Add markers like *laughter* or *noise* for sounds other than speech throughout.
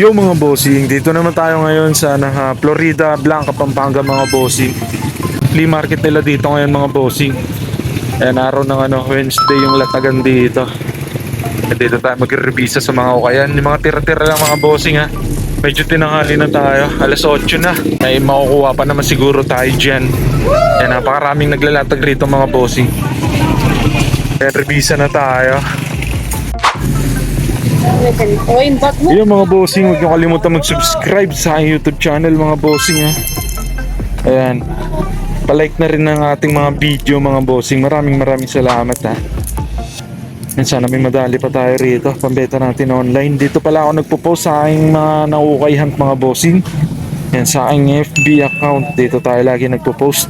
Yo mga bossing, dito naman tayo ngayon sa nah, Florida, Blanca, Pampanga mga bossing. Flea market nila dito ngayon mga bossing. Ayan, araw ng ano, Wednesday yung latagan dito. At dito tayo magre-revisa sa mga ukayan. Yung mga tira-tira lang mga bossing ha. Medyo tinanghali na tayo. Alas 8 na. Ay makukuha pa naman siguro tayo dyan. Ayan, napakaraming naglalatag rito mga bossing. Kaya revisa na tayo. O, yung mga bossing, huwag niyo kalimutan mag-subscribe sa YouTube channel mga bossing ha. Ayan. Palike na rin ng ating mga video mga bossing. Maraming maraming salamat ha. Yan, sana may madali pa tayo rito. Pambeta natin online. Dito pala ako nagpo-post sa aking mga naukay hunt mga bossing. Yan, sa aking FB account. Dito tayo lagi nagpo-post.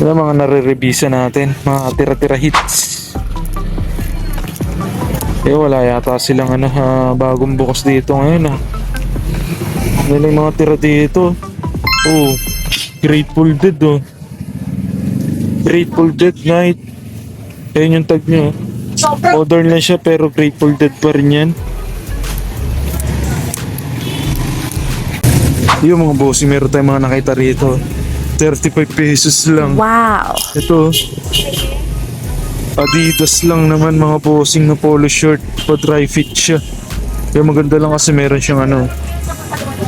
Ang mga nare-revisa natin. Mga tira-tira hits. Eh wala yata silang ano, ah, bagong bukas dito ngayon ah. Yung mga tira dito? Oh, Grateful Dead oh. Grateful Dead Night. Ayun yung tag nyo. oh. Modern lang siya pero Grateful Dead pa rin yan. Yung mga bossing, meron tayong mga nakita rito. 35 pesos lang. Wow. Ito. Adidas lang naman mga bossing na polo shirt. Pa dry fit siya. Kaya maganda lang kasi meron siyang ano.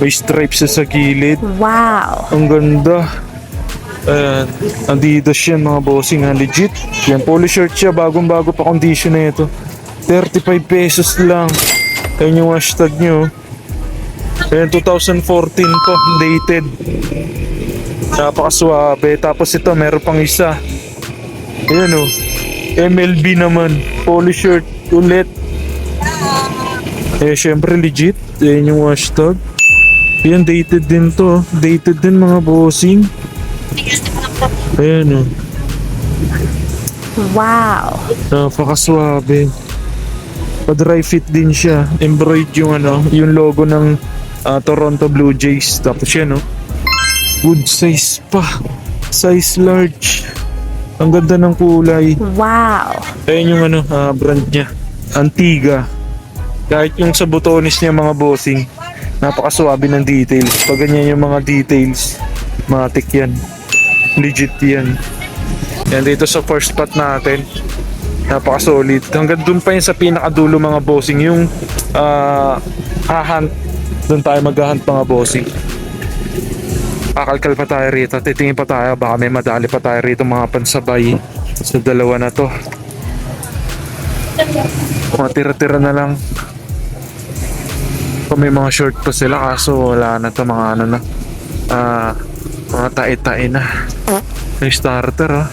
May stripes siya sa gilid. Wow. Ang ganda. Ayan. Adidas yan mga bossing ha. Legit. Yan polo shirt siya. Bagong bago pa condition na ito. 35 pesos lang. Ayan yung hashtag nyo. Ayan 2014 to. Dated. Napakaswabe. Tapos ito meron pang isa. Ayan o. MLB naman. Polo shirt ulit. Eh syempre legit. Ayan yung hashtag. Ayan dated din to. Dated din mga bossing. Ayan o. Wow. Napakaswabe. Pa-dry fit din siya. Embroidered yung ano, yung logo ng ah, Toronto Blue Jays. Tapos yan, no? Good size pa. Size large. Ang ganda ng kulay. Wow. Ayan yung ano, ah, brand niya. Antiga. Kahit yung sa botones niya mga bossing, napakaswabe ng details. Pag ganyan yung mga details, matik yan. Legit yan. Yan dito sa first spot natin. Napaka-solid. Hanggang dun pa yun sa pinakadulo mga bossing. Yung ah hahunt. Doon tayo maghahunt mga bossing. Kakalkal pa tayo rito. Titingin pa tayo. Baka may madali pa tayo rito mga pansabay. Sa dalawa na to. Mga tira-tira na lang. Kung may mga short pa sila kaso wala na to mga ano na. Ah, mga tae-tae na. May starter ah.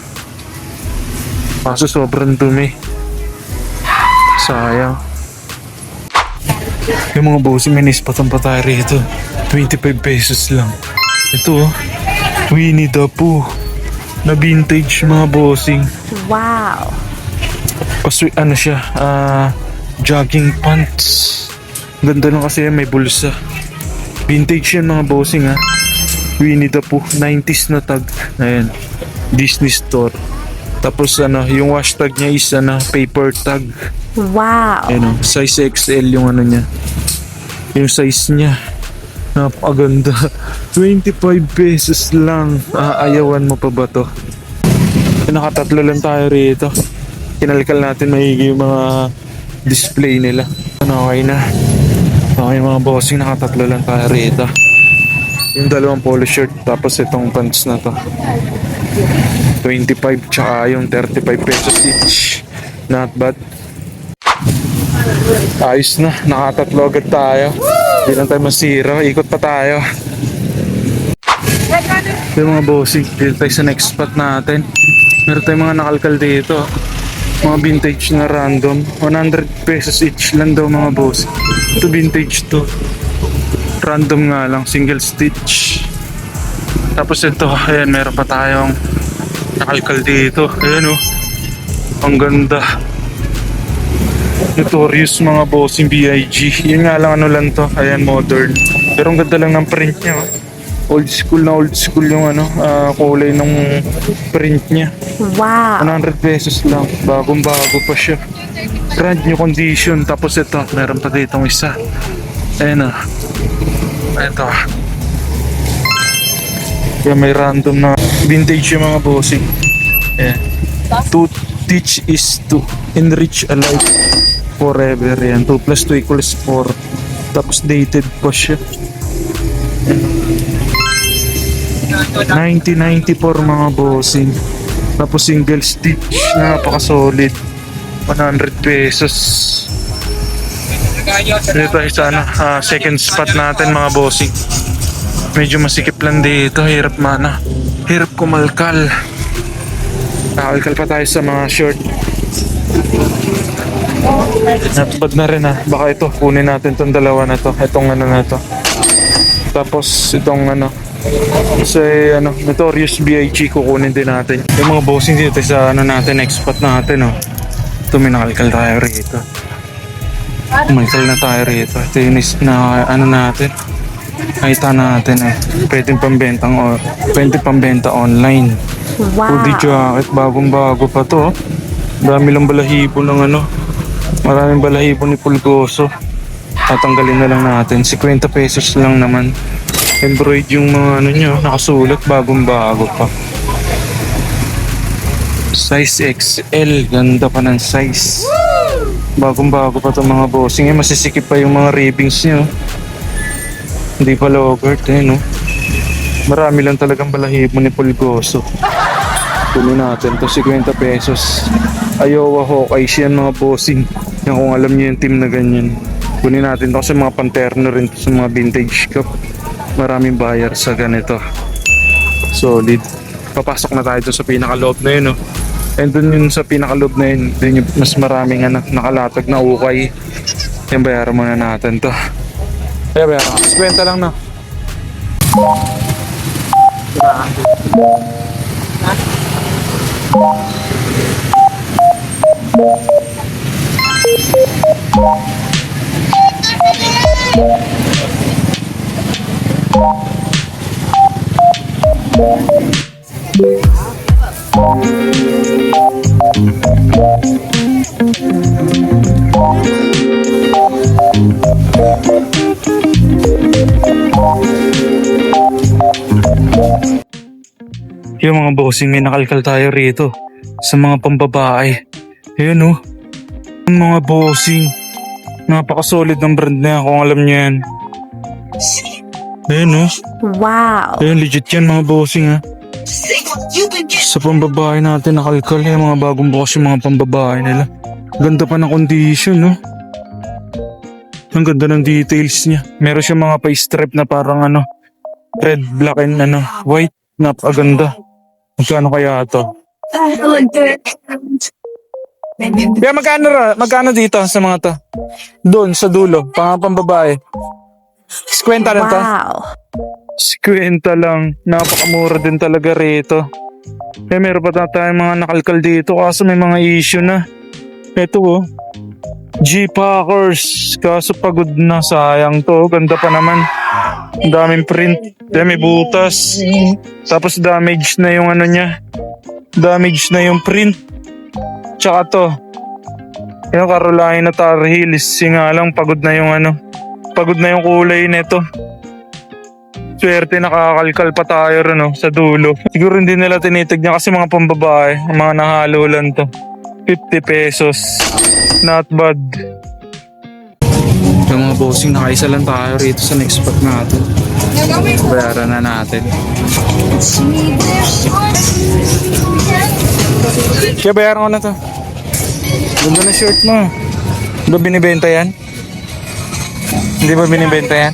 Kaso sobrang dumi. Sayang. Yung mga bossing may nispatan pa tayo rito. 25 pesos lang. Ito oh. Winnie the Pooh. Na vintage mga bossing. Wow. Kasi ano siya, ah, jogging pants. Ganda lang kasi may bulsa. Vintage yan mga bossing ha. Winnie the Pooh, 90s na tag. Ayan, Disney Store. Tapos ano, yung hashtag niya is ano, paper tag. Wow. Ayan o, size XL yung ano niya. Yung size niya. Napakaganda. *laughs* 25 pesos lang. Aayawan mo pa ba to? Nakatatlo lang tayo rito. Kinalkal natin maigi yung mga display nila. Ano, okay na. Okay mga bossing, nakatatlo lang tayo rito. Yung dalawang polo shirt, tapos itong pants na to. 25 tsaka yung 35 pesos each. Not bad. Ayos na, nakatatlo agad tayo. Hindi lang tayo masira, ikot pa tayo. Yung mga bossing, dito tayo sa next spot natin. Meron tayong mga nakalkal dito. Mga vintage na random. 100 pesos each lang daw mga boss. Ito vintage to. Random nga lang, single stitch. Tapos ito, ayan, meron pa tayong nakalkal dito. Ayan oh. Ang ganda. Notorious mga bossing BIG. Yun nga lang ano lang to. Ayan, modern. Pero ang ganda lang ng print niya. oh. Old school na old school yung ano, ah, kulay ng print niya. Wow. 100 pesos lang. Bagong bago pa siya. Brand new condition. Tapos ito, meron pa ditong isa. Ayan ah. Ito. Kaya may random na vintage yung mga bossing. Ayan. To teach is to enrich a life forever. Yan. 2 plus 2 equals 4. Tapos dated pa siya. 1994 mga bossing. Tapos single stitch. Napaka-solid. 100 pesos. Dito tayo sa ano, ah, second spot natin mga bossing. Medyo masikip lang dito. Hirap mana. Hirap kumalkal. Nakalkal pa tayo sa mga short. Natubad na rin ah. Baka ito, kunin natin tong dalawa na to. Itong ano na to. Tapos itong ano, sa ano, Notorious B.I.G. kukunin din natin. Yung mga bossing dito sa ano natin, expat natin oh. Ito may nakalkal tayo rito. Umalkal na tayo rito. Ito yung na ano natin. Nakita natin eh. Pwede pambentang o pwede pambenta online. Wow. Hoodie jacket, bagong bago pa to. oh. Dami lang balahibo ng ano. Maraming balahibo ni Pulgoso. Tatanggalin na lang natin. 50 pesos lang naman. Embroid yung mga ano nyo. Nakasulat, bagong bago pa. Size XL. Ganda pa ng size. Bagong bago pa itong mga bossing. Eh, masisikip pa yung mga ribbings nyo. Hindi pa logert eh, no? Marami lang talagang balahibo ni Pulgoso. Kunin natin to 50 pesos. Iowa Hawkeyes yan mga bossing. Yan kung alam niyo yung team na ganyan. Kunin natin to kasi mga panterno rin sa mga vintage cup. Maraming buyer sa ganito. Solid. Papasok na tayo sa pinakaloob na yun. No? And dun yun sa pinakaloob na yun, dun yung mas maraming ano, nakalatag na ukay. Yan bayaran muna natin to. Kaya bayaran. 50 lang na. Yung mga bossing may nakalkal tayo rito sa mga pambabae. Ayan oh. Yung mga bossing. Napaka-solid ng brand na yan kung alam niyo yan. Ayan oh. Wow. Ayan legit yan mga bossing ha. Sa pambabae natin nakalkal yung mga bagong bukas yung mga pambabae nila. Ganda pa ng condition no. Ang ganda ng details niya. Meron siya mga pa-strip na parang ano, red, black, and ano, white. Napakaganda. Magkano kaya to? Kaya magkano ra? Magkano dito sa mga to? Doon, sa dulo. Pang pambabae. 50 lang to? Wow. 50 lang. Napakamura din talaga rito. Eh, meron pa ta- tayong mga nakalkal dito kaso may mga issue na. Ito oh. G-Packers. Kaso pagod na. Sayang to. Ganda pa naman. Daming print. May butas. Tapos damage na yung ano niya. Damage na yung print. Tsaka to. Yung Carolina Tar Heels. Nga lang pagod na yung ano. Pagod na yung kulay nito. Swerte nakakalkal pa tayo rin no, sa dulo. Siguro hindi nila tinitignan kasi mga pambabae, mga nahalo lang to. 50 pesos. Not bad. Bossing nakaisa lang tayo rito sa next spot natin. Bayaran na natin. Kaya bayaran ko na to. Ganda na shirt mo. Di ba binibenta yan? Hindi ba binibenta yan?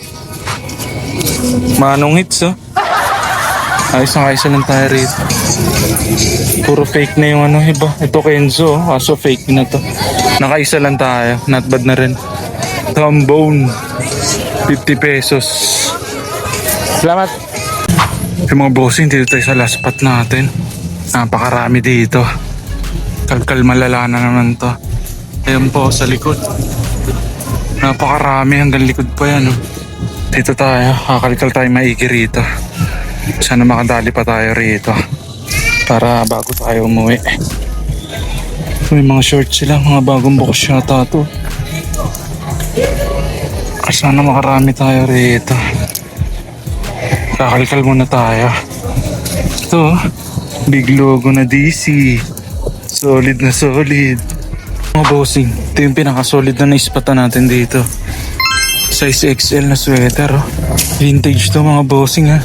Manong hits oh. Ayos na ayos lang tayo rito. Puro fake na yung ano iba. Ito Kenzo, oh. kaso fake na to. Nakaisa lang tayo. Not bad na rin. Trombone. 50 pesos. Salamat. Yung mga bossing dito tayo sa last spot natin. Napakarami dito. Kalkal malala na naman to. Ayan po sa likod. Napakarami hanggang likod pa yan. Oh. Dito tayo, kakalkal tayo maigi rito. Sana makadali pa tayo rito. Para bago tayo umuwi. May mga shorts sila, mga bagong bukas yata to. Sana makarami tayo rito. Kakalkal muna tayo. Ito, big logo na DC. Solid na solid. Mga bossing, ito yung pinaka-solid na naispatan natin dito. Size XL na sweater. Oh. Vintage to mga bossing ha.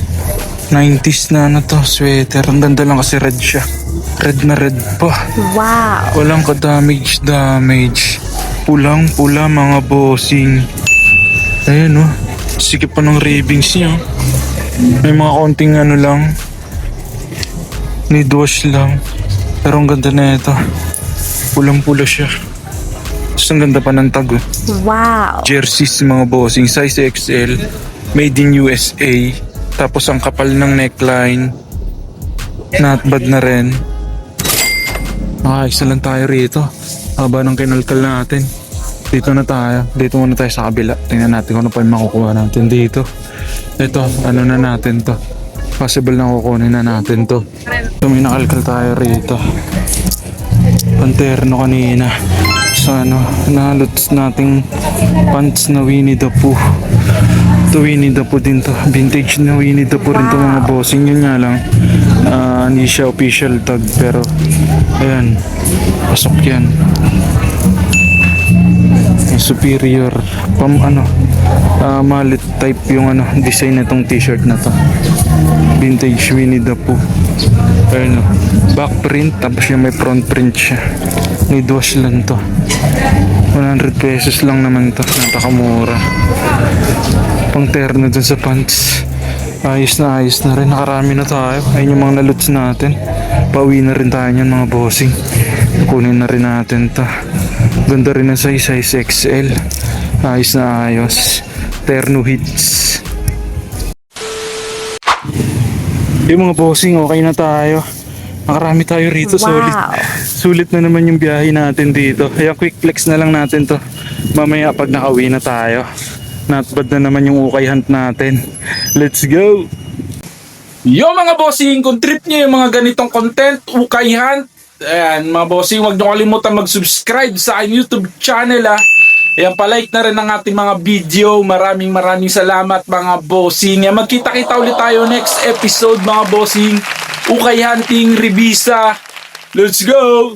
90s na ano to, sweater. Ang ganda lang kasi red siya. Red na red pa. Wow. Walang ka-damage damage. Pulang pula mga bossing. Ayan oh. Sikip pa ng ravings niya. oh. May mga konting ano lang. Need wash lang. Pero ang ganda na ito. Pulang pula siya. Tapos ang ganda pa ng tag oh. Wow. Jerseys mga bossing. Size XL. Made in USA. Tapos ang kapal ng neckline. Not bad na rin. Nakaisa lang tayo rito. Haba ng kinalkal natin. Dito na tayo. Dito muna tayo sa kabila. Tingnan natin kung ano pa yung makukuha natin dito. Ito, ano na natin to. Possible na kukunin na natin to. So may nakalkal tayo rito. Panterno kanina. Sa ano, nalots nating pants na Winnie the Pooh. Ito Winnie the Pooh din to. Vintage na Winnie the Pooh rin to mga bossing. Yun nga lang. ah, hindi siya official tag pero ayan. Pasok yan. Yung superior pam ano ah, mallet type yung ano design nitong t-shirt na to. Vintage Winnie the Pooh. Ayun o back print tapos yung may front print siya. Need wash lang to. 100 pesos lang naman to. Napakamura. Pang terno dun sa pants. Ayos na ayos na rin. Nakarami na tayo. Ayun yung mga naluts natin. Pauwi na rin tayo niyan mga bossing. Kunin na rin natin to ganda rin ang size size XL ayos na ayos. Terno hits. Yung mga bossing okay na tayo. Nakarami tayo rito Wow. sulit. Na naman yung biyahe natin dito. Kaya quick flex na lang natin to. Mamaya pag nakauwi na tayo not bad na naman yung ukay hunt natin. Let's go! Yo mga bossing, kung trip nyo yung mga ganitong content, ukay hunt, ayan mga bossing, huwag nyo kalimutan mag-subscribe sa aking YouTube channel ah. Ayan, palike na rin ang ating mga video. Maraming maraming salamat mga bossing. Ayan, magkita-kita ulit tayo next episode mga bossing. Ukay hunting, revisa. Let's go!